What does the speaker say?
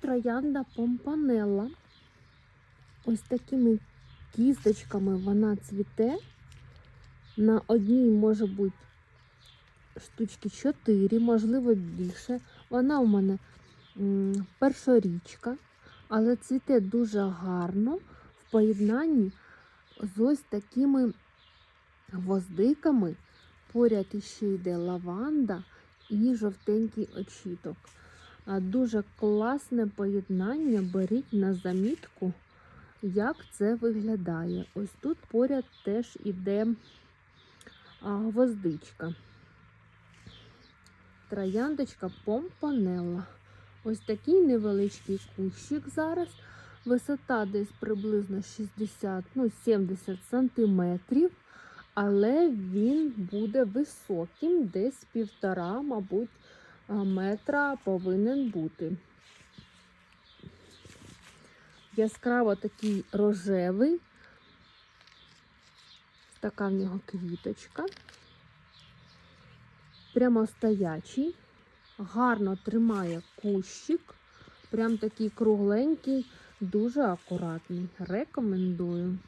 троянда помпанелла. Ось такими кісточками вона цвіте. На одній може бути штучки 4, можливо, більше. Вона у мене першорічка, але цвіте дуже гарно в поєднанні з ось такими гвоздиками. Поряд іще йде лаванда і жовтенький очіток. Дуже класне поєднання. Беріть на замітку, як це виглядає. Ось тут поряд теж іде гвоздичка. Трояндочка помпанелла. Ось такий невеличкий кущик зараз. Висота десь приблизно 60, ну 70 сантиметрів, але він буде високим, десь півтора, мабуть, метра повинен бути. Яскраво такий рожевий. Така в нього квіточка. Прямо стоячий, гарно тримає кущик. Прям такий кругленький, дуже акуратний. Рекомендую.